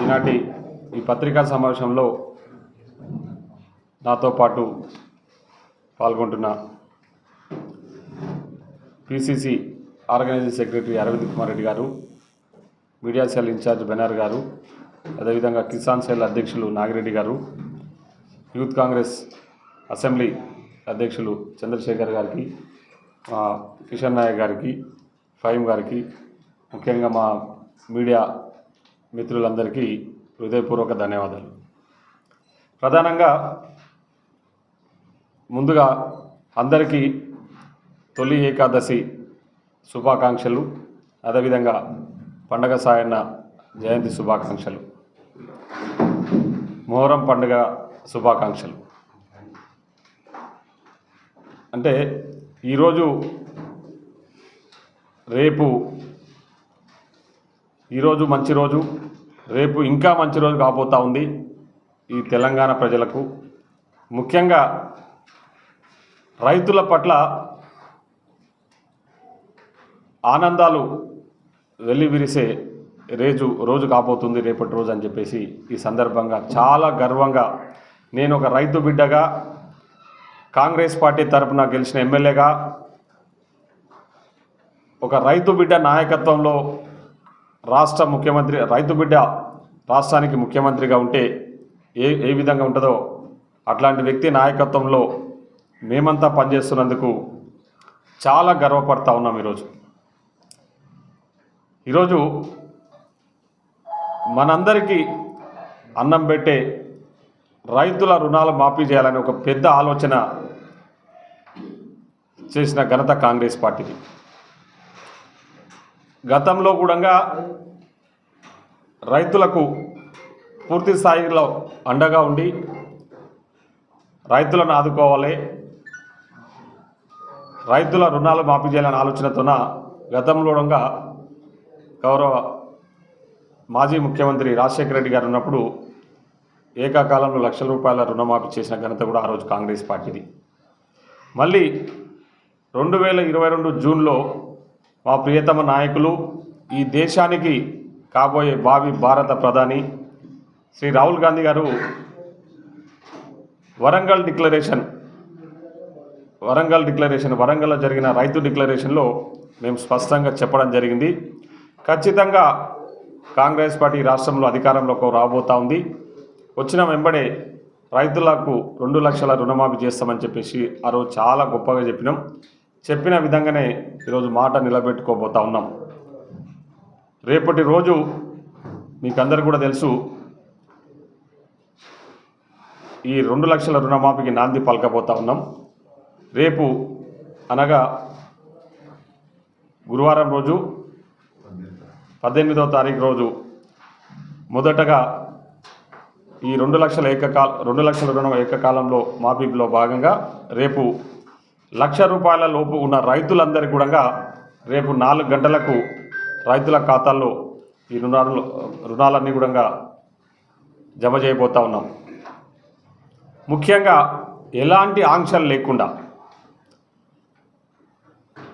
ఈనాటి ఈ పత్రికా సమావేశంలో నాతో పాటు పాల్గొంటున్న PCC organising secretary Aravind Kumar Reddy గారు మీడియా సెల్ ఇన్ఛార్జ్ బెనర్ గారు అదేవిధంగా కిసాన్ సెల్ అధ్యక్షులు నాగిరెడ్డి గారు యూత్ కాంగ్రెస్ అసెంబ్లీ అధ్యక్షులు చంద్రశేఖర్ గారికి మా కిషన్ నాయక్ గారికి ఫైమ్ గారికి ముఖ్యంగా మా మీడియా మిత్రులందరికీ హృదయపూర్వక ధన్యవాదాలు. ప్రధానంగా ముందుగా అందరికీ తొలి ఏకాదశి శుభాకాంక్షలు అదేవిధంగా పండగ సాయన్న జయంతి శుభాకాంక్షలు మొహరం పండుగ శుభాకాంక్షలు. అంటే ఈరోజు రేపు ఈరోజు మంచి రోజు. రేపు ఇంకా మంచి రోజు కాబోతా ఉంది ఈ తెలంగాణ ప్రజలకు. ముఖ్యంగా రైతుల పట్ల ఆనందాలు వెల్లివిరిసే రేజు రోజు కాబోతుంది రేపటి రోజు అని చెప్పేసి ఈ సందర్భంగా చాలా గర్వంగా నేను ఒక రైతు బిడ్డగా కాంగ్రెస్ పార్టీ తరఫున గెలిచిన ఎమ్మెల్యేగా ఒక రైతు బిడ్డ నాయకత్వంలో రాష్ట్ర ముఖ్యమంత్రి రైతు బిడ్డ రాష్ట్రానికి ముఖ్యమంత్రిగా ఉంటే ఏ ఏ విధంగా ఉంటుందో అట్లాంటి వ్యక్తి నాయకత్వంలో మేమంతా పనిచేస్తున్నందుకు చాలా గర్వపడతా ఉన్నాం ఈరోజు. ఈరోజు మనందరికీ అన్నం పెట్టే రైతుల రుణాలు మాఫీ చేయాలని ఒక పెద్ద ఆలోచన చేసిన ఘనత కాంగ్రెస్ పార్టీకి. గతంలో కూడా రైతులకు పూర్తి స్థాయిలో అండగా ఉండి రైతులను ఆదుకోవాలి. రైతుల రుణాలు మాఫీ చేయాలనే ఆలోచనతోన గతంలో కూడా గౌరవ మాజీ ముఖ్యమంత్రి రాజశేఖర రెడ్డి గారు ఉన్నప్పుడు ఏకాకాలంలో లక్షల రూపాయల రుణమాఫీ చేసిన ఘనత కూడా ఆ రోజు కాంగ్రెస్ పార్టీది. మళ్ళీ రెండు వేల ఇరవై రెండు జూన్లో మా ప్రియతమ నాయకులు ఈ దేశానికి కాబోయే భావి భారత ప్రధాని శ్రీ రాహుల్ గాంధీ గారు వరంగల్ డిక్లరేషన్ వరంగల్ డిక్లరేషన్ వరంగల్లో జరిగిన రైతు డిక్లరేషన్లో మేము స్పష్టంగా చెప్పడం జరిగింది. ఖచ్చితంగా కాంగ్రెస్ పార్టీ రాష్ట్రంలో అధికారంలోకి రాబోతా ఉంది. వచ్చిన వెంబడే రైతులకు రెండు లక్షల రుణమాఫీ చేస్తామని చెప్పేసి ఆ రోజు చాలా గొప్పగా చెప్పినాం. చెప్పిన విధంగానే ఈరోజు మాట నిలబెట్టుకోబోతా ఉన్నాం. రేపటి రోజు మీకందరూ కూడా తెలుసు ఈ రెండు లక్షల రుణమాఫీకి నాంది పలకపోతా ఉన్నాం. రేపు అనగా గురువారం రోజు పద్దెనిమిదవ తారీఖు రోజు మొదటగా ఈ రెండు లక్షల ఏకకాల రెండు లక్షల రుణం ఏకకాలంలో మాఫీలో భాగంగా రేపు లక్ష రూపాయల లోపు ఉన్న రైతులందరికీ కూడా రేపు నాలుగు గంటలకు రైతుల ఖాతాల్లో ఈ రుణాలు రుణాలన్నీ కూడా జమ చేయబోతా ఉన్నాం. ముఖ్యంగా ఎలాంటి ఆంక్షలు లేకుండా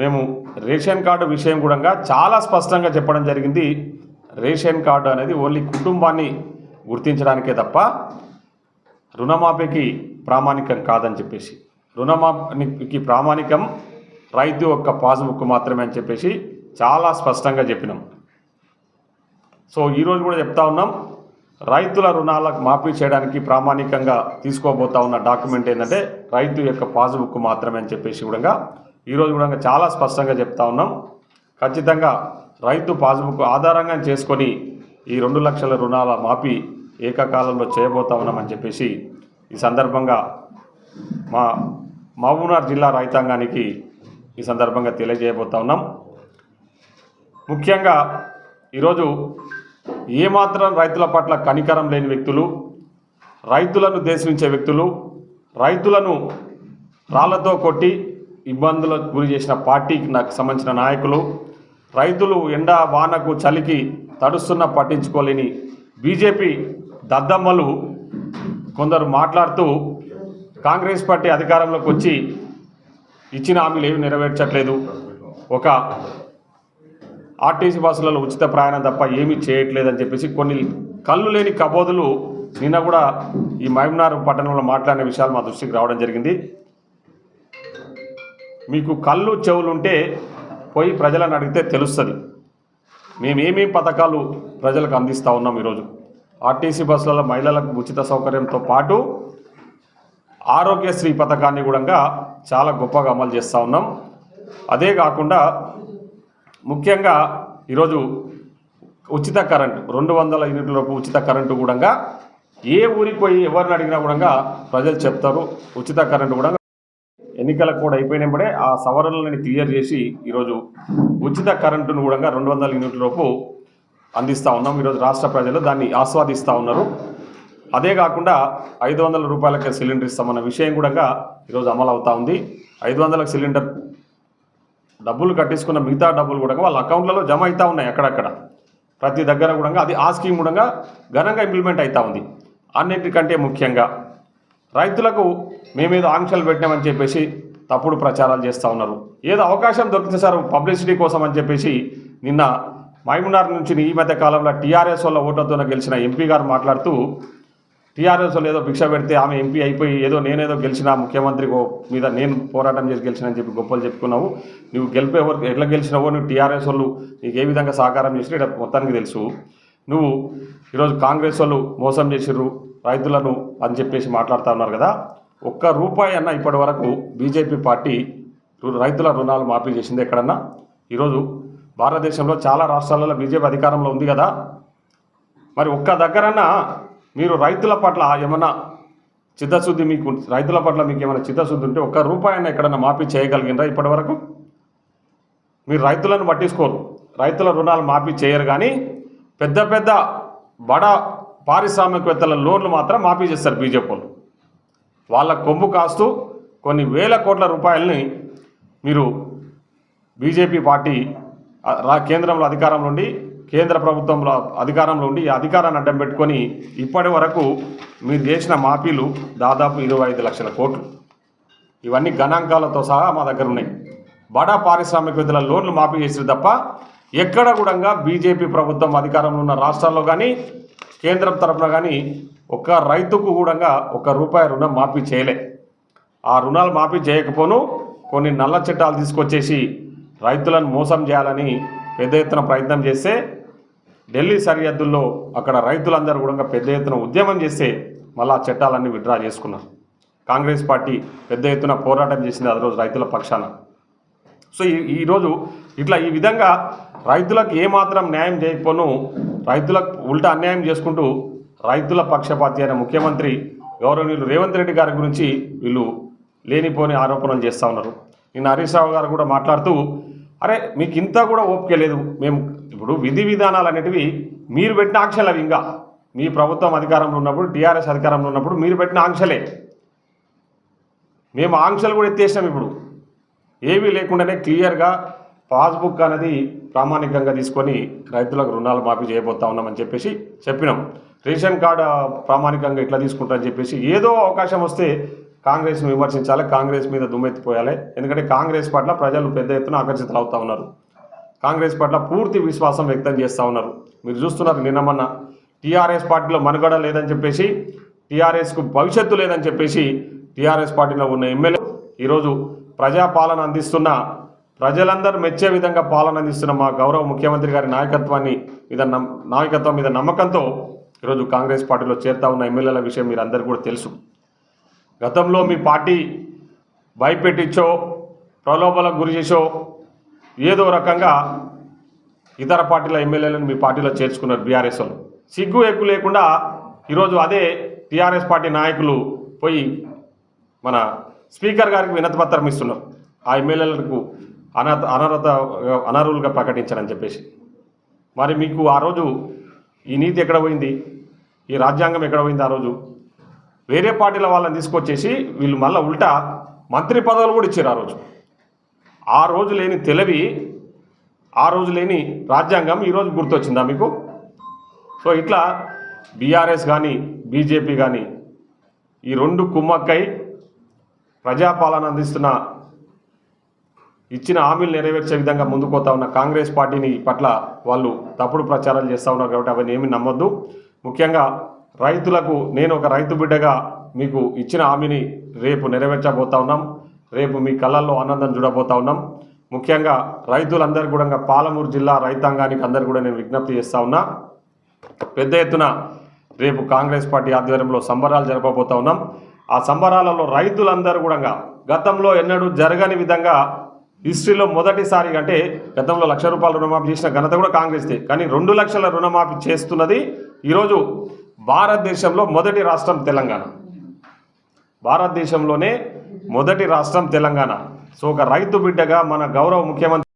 మేము రేషన్ కార్డు విషయం కూడా చాలా స్పష్టంగా చెప్పడం జరిగింది. రేషన్ కార్డు అనేది ఓన్లీ కుటుంబాన్ని గుర్తించడానికే తప్ప రుణమాఫీకి ప్రామాణికం కాదని చెప్పేసి. రుణమాఫీకి ప్రామాణికం రైతు యొక్క పాస్బుక్ మాత్రమే అని చెప్పేసి చాలా స్పష్టంగా చెప్పినాం. సో ఈరోజు కూడా చెప్తా ఉన్నాం రైతుల రుణాలకు మాఫీ చేయడానికి ప్రామాణికంగా తీసుకోబోతా ఉన్న డాక్యుమెంట్ ఏంటంటే రైతు యొక్క పాస్బుక్ మాత్రమే అని చెప్పేసి కూడా ఈరోజు కూడా చాలా స్పష్టంగా చెప్తా ఉన్నాం. ఖచ్చితంగా రైతు పాస్బుక్ ఆధారంగా చేసుకొని ఈ రెండు లక్షల రుణాల మాఫీ ఏకకాలంలో చేయబోతా ఉన్నామని చెప్పేసి ఈ సందర్భంగా మా మహబూబ్నగర్ జిల్లా రైతాంగానికి ఈ సందర్భంగా తెలియజేయబోతా ఉన్నాం. ముఖ్యంగా ఈరోజు ఏమాత్రం రైతుల పట్ల కనికరం లేని వ్యక్తులు రైతులను దేశించే వ్యక్తులు రైతులను రాళ్ళతో కొట్టి ఇబ్బందులకు గురి చేసిన పార్టీకి నాకు సంబంధించిన నాయకులు రైతులు ఎండ వానకు చలికి తడుస్తున్న పట్టించుకోలేని బీజేపీ దద్దమ్మలు కొందరు మాట్లాడుతూ కాంగ్రెస్ పార్టీ అధికారంలోకి వచ్చి ఇచ్చిన హామీలు ఏమి నెరవేర్చట్లేదు. ఒక ఆర్టీసీ బస్సులలో ఉచిత ప్రయాణం తప్ప ఏమీ చేయట్లేదని చెప్పేసి కొన్ని కళ్ళు లేని కబోదులు నిన్న కూడా ఈ మహబూబ్నగర్ పట్టణంలో మాట్లాడిన విషయాలు మా దృష్టికి రావడం జరిగింది. మీకు కళ్ళు చెవులు ఉంటే పోయి ప్రజలను అడిగితే తెలుస్తుంది. మేమేమేం పథకాలు ప్రజలకు అందిస్తూ ఉన్నాం ఈరోజు? ఆర్టీసీ బస్సులలో మహిళలకు ఉచిత సౌకర్యంతో పాటు ఆరోగ్యశ్రీ పథకాన్ని కూడా చాలా గొప్పగా అమలు చేస్తూ ఉన్నాం. అదే కాకుండా ముఖ్యంగా ఈరోజు ఉచిత కరెంటు రెండు వందల యూనిట్ల లోపు ఉచిత కరెంటు కూడా ఏ ఊరికి పోయి ఎవరిని అడిగినా కూడా ప్రజలు చెప్తారు. ఉచిత కరెంటు కూడా ఎన్నికలకు కూడా అయిపోయినప్పుడే ఆ సవరణలని క్లియర్ చేసి ఈరోజు ఉచిత కరెంటును కూడా రెండు వందల యూనిట్ల లోపు అందిస్తూ ఉన్నాం. ఈరోజు రాష్ట్ర ప్రజలు దాన్ని ఆస్వాదిస్తూ ఉన్నారు. అదే కాకుండా ఐదు వందల రూపాయలకే సిలిండర్ ఇస్తామన్న విషయం కూడా ఈరోజు అమలు అవుతా ఉంది. ఐదు వందలకు సిలిండర్ డబ్బులు కట్టించుకున్న మిగతా డబ్బులు కూడా వాళ్ళ అకౌంట్లలో జమ అవుతూ ఉన్నాయి అక్కడక్కడ. ప్రతి దగ్గర కూడా అది ఆ స్కీమ్ కూడా ఘనంగా ఇంప్లిమెంట్ అవుతా ఉంది. అన్నిటికంటే ముఖ్యంగా రైతులకు మేమేదో ఆంక్షలు పెట్టినామని చెప్పేసి తప్పుడు ప్రచారాలు చేస్తూ ఉన్నారు. ఏదో అవకాశం దొరికితే సార్ పబ్లిసిటీ కోసం అని చెప్పేసి నిన్న మైమునార్ నుంచి ఈ మధ్య కాలంలో టీఆర్ఎస్ వల్ల ఓట్లతో గెలిచిన ఎంపీ గారు మాట్లాడుతూ టీఆర్ఎస్ వాళ్ళు ఏదో భిక్ష పెడితే ఆమె ఎంపీ అయిపోయి ఏదో నేనేదో గెలిచిన ముఖ్యమంత్రి మీద నేను పోరాటం చేసి గెలిచిన అని చెప్పి గొప్పలు చెప్పుకున్నావు. నువ్వు గెలిపే ఎవరు ఎట్లా గెలిచినవో నువ్వు టీఆర్ఎస్ వాళ్ళు నీకు ఏ విధంగా సహకారం చేసినా ఇక్కడ మొత్తానికి తెలుసు. నువ్వు ఈరోజు కాంగ్రెస్ వాళ్ళు మోసం చేసిర్రు రైతులను అని చెప్పేసి మాట్లాడుతూ ఉన్నారు కదా. ఒక్క రూపాయి అన్న ఇప్పటి వరకు బీజేపీ పార్టీ రు- రైతుల రుణాలు మాఫీ చేసింది ఎక్కడన్నా? ఈరోజు భారతదేశంలో చాలా రాష్ట్రాలలో బీజేపీ అధికారంలో ఉంది కదా. మరి ఒక్క దగ్గరన్నా మీరు రైతుల పట్ల ఏమైనా చిత్తశుద్ధి మీకు రైతుల పట్ల మీకు ఏమైనా చిత్తశుద్ధి ఉంటే ఒక్క రూపాయన ఎక్కడన్నా మాఫీ చేయగలిగినరా ఇప్పటి వరకు మీరు రైతులను పట్టించుకోరు. రైతుల రుణాలు మాఫీ చేయరు కానీ పెద్ద పెద్ద బడ పారిశ్రామికవేత్తల లోన్లు మాత్రం మాఫీ చేస్తారు బీజేపీ వాళ్ళు. వాళ్ళ కొమ్ము కాస్తూ కొన్ని వేల కోట్ల రూపాయలని మీరు బీజేపీ పార్టీ రా కేంద్రంలో అధికారంలో ఉండి కేంద్ర ప్రభుత్వంలో అధికారంలో ఉండి ఈ అధికారాన్ని అడ్డం పెట్టుకొని ఇప్పటి వరకు మీరు చేసిన మాఫీలు దాదాపు ఇరవై ఐదు లక్షల కోట్లు. ఇవన్నీ గణాంకాలతో సహా మా దగ్గర ఉన్నాయి. బడా పారిశ్రామికవేత్తల లోన్లు మాఫీ చేసారు తప్ప ఎక్కడ కూడా బీజేపీ ప్రభుత్వం అధికారంలో ఉన్న రాష్ట్రాల్లో కానీ కేంద్రం తరపున కానీ ఒక్క రైతుకు కూడా ఒక్క రూపాయి రుణం మాఫీ చేయలే. ఆ రుణాలు మాఫీ చేయకపోను కొన్ని నల్ల చట్టాలు తీసుకొచ్చేసి రైతులను మోసం చేయాలని పెద్ద ఎత్తున ప్రయత్నం చేస్తే ఢిల్లీ సరిహద్దుల్లో అక్కడ రైతులందరూ కూడా పెద్ద ఎత్తున ఉద్యమం చేస్తే మళ్ళీ ఆ చట్టాలన్నీ విత్డ్రా చేసుకున్నారు. కాంగ్రెస్ పార్టీ పెద్ద ఎత్తున పోరాటం చేసింది అది రోజు రైతుల పక్షాన. సో ఈ ఈరోజు ఇట్లా ఈ విధంగా రైతులకు ఏమాత్రం న్యాయం చేయకపోను రైతులకు ఉల్టా అన్యాయం చేసుకుంటూ రైతుల పక్షపాతి అయిన ముఖ్యమంత్రి గౌరవనీయులు రేవంత్ రెడ్డి గారి గురించి వీళ్ళు లేనిపోని ఆరోపణలు చేస్తూ ఉన్నారు. నిన్న హరీష్ రావు గారు కూడా మాట్లాడుతూ అరే మీకు ఇంత కూడా ఓపిక లేదు. మేము ఇప్పుడు విధి విధానాలు అనేటివి మీరు పెట్టిన ఆంక్షలు అవి ఇంకా. మీ ప్రభుత్వం అధికారంలో ఉన్నప్పుడు టీఆర్ఎస్ అధికారంలో ఉన్నప్పుడు మీరు పెట్టిన ఆంక్షలే. మేము ఆంక్షలు కూడా ఎత్తేసినాం ఇప్పుడు. ఏమీ లేకుండానే క్లియర్గా పాస్బుక్ అనేది ప్రామాణికంగా తీసుకొని రైతులకు రుణాలు మాఫీ చేయబోతా ఉన్నామని చెప్పేసి చెప్పినాం. రేషన్ కార్డు ప్రామాణికంగా ఇట్లా తీసుకుంటారని చెప్పేసి ఏదో అవకాశం వస్తే కాంగ్రెస్ను విమర్శించాలి కాంగ్రెస్ మీద దుమ్మెత్తిపోయాలి. ఎందుకంటే కాంగ్రెస్ పట్ల ప్రజలు పెద్ద ఎత్తున ఆకర్షితులు అవుతా ఉన్నారు. కాంగ్రెస్ పట్ల పూర్తి విశ్వాసం వ్యక్తం చేస్తూ ఉన్నారు. మీరు చూస్తున్నారు నిన్న మొన్న టీఆర్ఎస్ పార్టీలో మనుగడ లేదని చెప్పేసి టీఆర్ఎస్కు భవిష్యత్తు లేదని చెప్పేసి టీఆర్ఎస్ పార్టీలో ఉన్న ఎమ్మెల్యే ఈరోజు ప్రజాపాలన అందిస్తున్న ప్రజలందరూ మెచ్చే విధంగా పాలన అందిస్తున్న మా గౌరవ ముఖ్యమంత్రి గారి నాయకత్వాన్ని మీద నమ్- నాయకత్వం మీద నమ్మకంతో ఈరోజు కాంగ్రెస్ పార్టీలో చేరుతా ఉన్న ఎమ్మెల్యేల విషయం మీరు అందరికీ కూడా తెలుసు. గతంలో మీ పార్టీ భయపెట్టించో ప్రలోభాలకు గురి చేసో ఏదో రకంగా ఇతర పార్టీల ఎమ్మెల్యేలను మీ పార్టీలో చేర్చుకున్నారు బీఆర్ఎస్ వాళ్ళు సిగ్గు ఎక్కువ లేకుండా ఈరోజు అదే టీఆర్ఎస్ పార్టీ నాయకులు పోయి మన స్పీకర్ గారికి వినతిపత్రం ఇస్తున్నారు. ఆ ఎమ్మెల్యేలకు అనర్హత అనర్హత అనర్హులుగా ప్రకటించారని చెప్పేసి. మరి మీకు ఆ రోజు ఈ నీతి ఎక్కడ పోయింది? ఈ రాజ్యాంగం ఎక్కడ పోయింది ఆ రోజు? వేరే పార్టీల వాళ్ళని తీసుకొచ్చేసి వీళ్ళు మళ్ళీ ఉల్టా మంత్రి పదవులు కూడా ఇచ్చారు ఆ రోజు. ఆ రోజు లేని తెలివి ఆ రోజు లేని రాజ్యాంగం ఈరోజు గుర్తొచ్చిందా మీకు? సో ఇట్లా బీఆర్ఎస్ కానీ బీజేపీ కానీ ఈ రెండు కుమ్మక్కై ప్రజాపాలన అందిస్తున్న ఇచ్చిన హామీలు నెరవేర్చే విధంగా ముందుకు పోతా ఉన్న కాంగ్రెస్ పార్టీని పట్ల వాళ్ళు తప్పుడు ప్రచారాలు చేస్తూ ఉన్నారు కాబట్టి అవన్నీ ఏమి నమ్మొద్దు. ముఖ్యంగా రైతులకు నేను ఒక రైతు బిడ్డగా మీకు ఇచ్చిన హామీని రేపు నెరవేర్చబోతా ఉన్నాం. రేపు మీ కళ్ళల్లో ఆనందం చూడబోతా ఉన్నాం. ముఖ్యంగా రైతులందరూ కూడా పాలమూరు జిల్లా రైతాంగానికి అందరు కూడా నేను విజ్ఞప్తి చేస్తా ఉన్నా. పెద్ద ఎత్తున రేపు కాంగ్రెస్ పార్టీ ఆధ్వర్యంలో సంబరాలు జరపబోతా ఉన్నాం. ఆ సంబరాలలో రైతులందరూ కూడా గతంలో ఎన్నడూ జరగని విధంగా హిస్టరీలో మొదటిసారి అంటే గతంలో లక్ష రూపాయల రుణమాఫీ చేసిన ఘనత కూడా కాంగ్రెస్దే. కానీ రెండు లక్షల రుణమాఫీ చేస్తున్నది ఈరోజు భారతదేశంలో మొదటి రాష్ట్రం తెలంగాణ. భారతదేశంలోనే మొదటి రాష్ట్రం తెలంగాణ. సో ఒక రైతు బిడ్డగా మన గౌరవ ముఖ్యమంత్రి